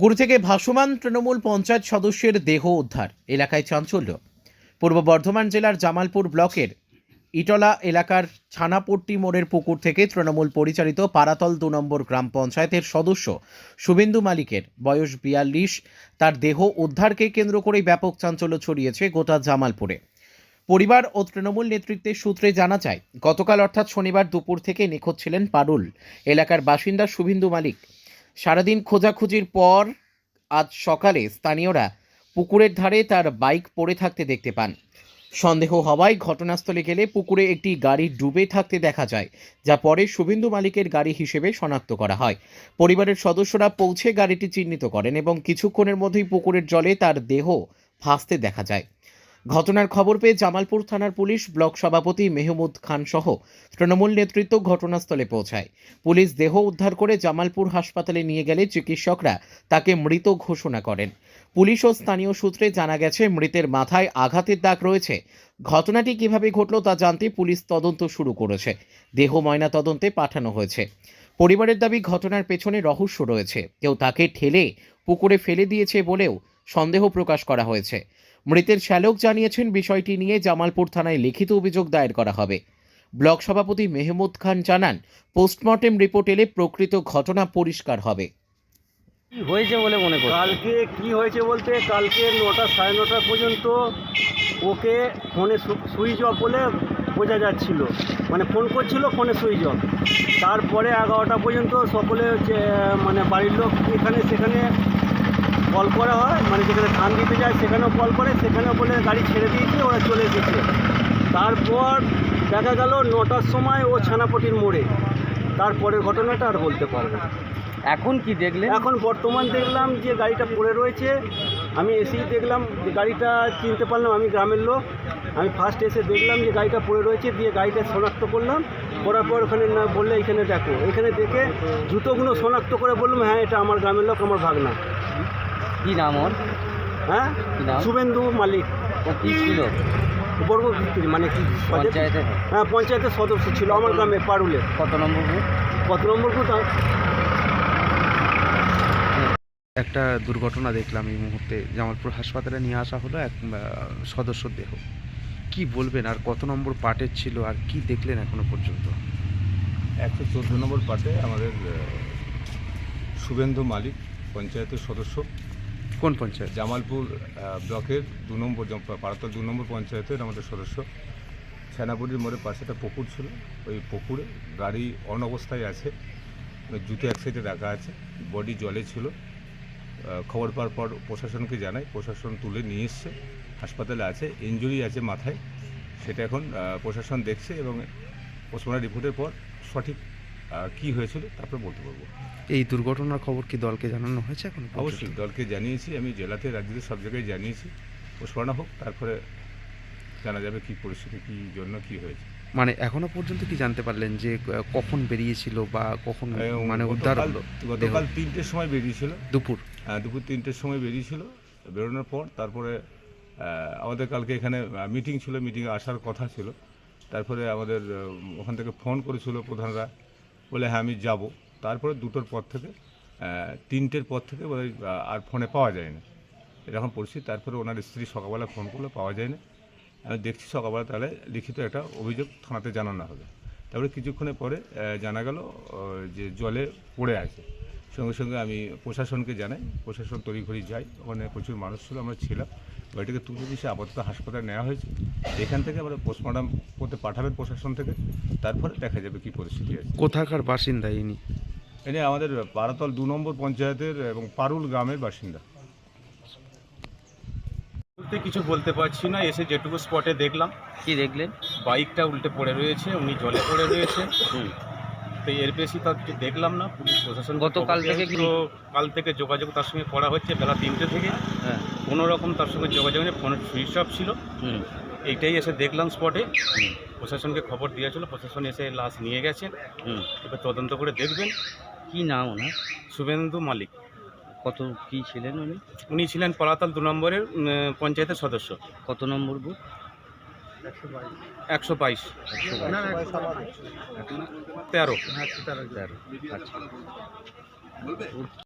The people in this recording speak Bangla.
পুকুর থেকে ভাসমান তৃণমূল পঞ্চায়েত সদস্যের দেহ উদ্ধার। এলাকায় চাঞ্চল্য। পূর্ব বর্ধমান জেলার জামালপুর ব্লকের ইটলা এলাকার ছানাপট্টি মোড়ের পুকুর থেকে তৃণমূল পরিচালিত পারাতল দু নম্বর গ্রাম পঞ্চায়েতের সদস্য শুভেন্দু মালিকের বয়স বিয়াল্লিশ। তার দেহ উদ্ধারকে কেন্দ্র করেই ব্যাপক চাঞ্চল্য ছড়িয়েছে গোটা জামালপুরে। পরিবার ও তৃণমূল নেতৃত্বের সূত্রে জানা যায়, গতকাল অর্থাৎ শনিবার দুপুর থেকে নিখোঁজ ছিলেন পারুল। এলাকার বাসিন্দা শুভেন্দু মালিক সারাদিন খোঁজাখুঁজির পর আজ সকালে স্থানীয়রা পুকুরের ধারে তার বাইক পড়ে থাকতে দেখতে পান। সন্দেহ হওয়ায় ঘটনাস্থলে গেলে পুকুরে একটি গাড়ি ডুবে থাকতে দেখা যায়, যা পরে শুভেন্দু মালিকের গাড়ি হিসেবে শনাক্ত করা হয়। পরিবারের সদস্যরা পৌঁছে গাড়িটি চিহ্নিত করেন এবং কিছুক্ষণের মধ্যেই পুকুরের জলে তার দেহ ভাসতে দেখা যায়। ঘটনার খবর পেয়ে জামালপুর থানার পুলিশ ব্লক সভাপতি মেহমুদ খান সহ তৃণমূল নেতৃত্ব ঘটনাস্থলে পৌঁছায়। পুলিশ দেহ উদ্ধার করে জামালপুর হাসপাতালে নিয়ে গেলে চিকিৎসকরা তাকে মৃত ঘোষণা করেন। পুলিশ ও স্থানীয় সূত্রে জানা গেছে, মৃতের মাথায় আঘাতের দাগ রয়েছে। ঘটনাটি কীভাবে ঘটল তা জানতে পুলিশ তদন্ত শুরু করেছে। দেহ ময়না তদন্তে পাঠানো হয়েছে। পরিবারের দাবি, ঘটনার পেছনে রহস্য রয়েছে। কেউ তাকে ঠেলে, পুকুরে ফেলে দিয়েছে বলেও সন্দেহ প্রকাশ করা হয়েছে। মৃতের শ্যালক জানিয়েছেন বিষয়টি নিয়ে জামালপুর থানায় লিখিত অভিযোগ দায়ের করা হবে। ব্লক সভাপতি মেহমুদ খান জানান পোস্টমর্টেম রিপোর্ট এলে প্রকৃত ঘটনা পরিষ্কার হবে। কি হয়েছে বলে মনে করছ কালকে কি হয়েছে বলতে কালকে নটা সাড়ে নটা পর্যন্ত ওকে ফোনে সুইচ অফ বলে বোঝা যাচ্ছিল। মানে ফোন করছিল ফোনে সুইচ অফ। তারপরে এগারোটা পর্যন্ত সকলে মানে বাড়ির লোক এখানে সেখানে কল করা হয় মানে যেখানে ধান দিতে যায় সেখানেও কল করে সেখানেও বলে গাড়ি ছেড়ে দিয়েছে ওরা চলে এসেছে। তারপর দেখা গেল নটার সময় ও ছানাপটির মোড়ে। তারপরের ঘটনাটা আর বলতে পারব না। এখন কি দেখলে এখন বর্তমান দেখলাম যে গাড়িটা পড়ে রয়েছে আমি এসেই দেখলাম যে গাড়িটা চিনতে পারলাম আমি গ্রামের লোক। আমি ফার্স্ট এসে দেখলাম যে গাড়িটা পড়ে রয়েছে দিয়ে গাড়িটা শনাক্ত করলাম। করার পর ওখানে না বললে এখানে দেখো। এখানে দেখে জুতোগুলো শনাক্ত করে বললাম হ্যাঁ এটা আমার গ্রামের লোক আমার ভাগনা। কি নাম ওর? হ্যাঁ? কি নাম? শুভেন্দু মালিক। ও কি ছিল? বর্গ ভিত্তিক মানে কি পঞ্চায়েতে? হ্যাঁ পঞ্চায়েতের সদস্য ছিল আমার গ্রামে পারুলে। কত নম্বর কত নম্বর কোথায় একটা দুর্ঘটনা দেখলাম এই মুহূর্তে জামালপুর হাসপাতালে নিয়ে আসা হলো এক সদস্য দেহ। কি বলবেন আর কত নম্বর পার্টের ছিল আর কি দেখলেন এখনও পর্যন্ত? একশো চোদ্দ নম্বর পার্টে আমাদের শুভেন্দু মালিক পঞ্চায়েতের সদস্য। কোন পঞ্চায়েত? জামালপুর ব্লকের দু নম্বর পাড়াতল দু নম্বর পঞ্চায়েতের আমাদের সদস্য। সেনাপুরির মোড়ের পাশে একটা পুকুর ছিল। ওই পুকুরে গাড়ি অন অবস্থায় আছে। মানে জুতো এক সাইডে রাখা আছে। বডি জলে ছিল। খবর পাওয়ার পর প্রশাসনকে জানাই। প্রশাসন তুলে নিয়ে এসছে। হাসপাতালে আছে। ইঞ্জুরি আছে মাথায়। সেটা এখন প্রশাসন দেখছে এবং পোস্টমর্টম রিপোর্টের পর সঠিক কি হয়েছিল তারপরে বলতে পারব। এই দুর্ঘটনার খবর কি দলকে জানানো হয়েছে এখন অবশ্যই দলকে জানিয়েছি আমি জেলাতে রাজ্যতে সব জায়গায় জানিয়েছি। পোস্টমর্টম হোক তারপরে জানা যাবে কি পরিস্থিতি কি জন্য কি হয়েছে। মানে এখনও পর্যন্ত কি জানতে পারলেন যে কখন বেরিয়েছিল বা কখন মানে উদ্ধার গতকাল- হলো? গতকাল তিনটের সময় বেরিয়েছিল। দুপুর। আহ, দুপুর তিনটের সময় বেরিয়েছিল বেরোনোর পর তারপরে আমাদের কালকে এখানে মিটিং ছিল মিটিংয়ে আসার কথা ছিল। তারপরে আমাদের ওখান থেকে ফোন করেছিল প্রধানরা। বলে হ্যাঁ আমি যাব। তারপরে দুটোর পর থেকে তিনটের পর থেকে আহ, আর ফোনে পাওয়া যায় না। এরকম পরিস্থিতি। তারপরে ওনার স্ত্রী সকালবেলা ফোন করলে পাওয়া যায় না। আমি দেখছি সকালবেলা তাহলে লিখিত একটা অভিযোগ থানাতে জানানো হবে। তারপরে কিছুক্ষণের পরে জানা গেল যে জলে পড়ে আছে। সঙ্গে সঙ্গে আমি প্রশাসনকে জানাই। প্রশাসন তড়িঘড়ি যাই ওখানে প্রচুর মানুষ ছিল আমরা ছিলাম। গাড়িটাকে তুলে দিয়েছে আপাতত হাসপাতালে নেওয়া হয়েছে। এখান থেকে আমরা পোস্টমর্টম করতে পাঠাবেন প্রশাসন থেকে। তারপরে দেখা যাবে কি পরিস্থিতি আছে। কোথাকার বাসিন্দা ইনি? এনে আমাদের পাড়াতল দু নম্বর পঞ্চায়েতের এবং পারুল গ্রামের বাসিন্দা। বলতে কিছু বলতে পারছি না এসে যেটুকু স্পটে দেখলাম। কি দেখলেন? বাইকটা উল্টে পড়ে রয়েছে উনি জলে পড়ে রয়েছে। তো এর বেশি তার কিছু দেখলাম না পুলিশ প্রশাসন গতকাল থেকে কি- তো কাল থেকে যোগাযোগ তার সঙ্গে করা হচ্ছে বেলা তিনটে থেকে। হ্যাঁ। কোনো রকম তার সঙ্গে যোগাযোগ নেই ফোনের সুইচ অফ ছিল। এইটাই এসে দেখলাম স্পটে প্রশাসনকে খবর দিয়েছিল প্রশাসন এসে লাশ নিয়ে গেছেন হুম। এবার তদন্ত করে দেখবেন। কি নাম ওনার? শুভেন্দু মালিক। কত কি ছিলেন উনি? উনি ছিলেন পলাতাল দু নম্বরের পঞ্চায়েতের সদস্য। কত নম্বর বুথ? একশো বাইশ। তেরো তেরো। আচ্ছা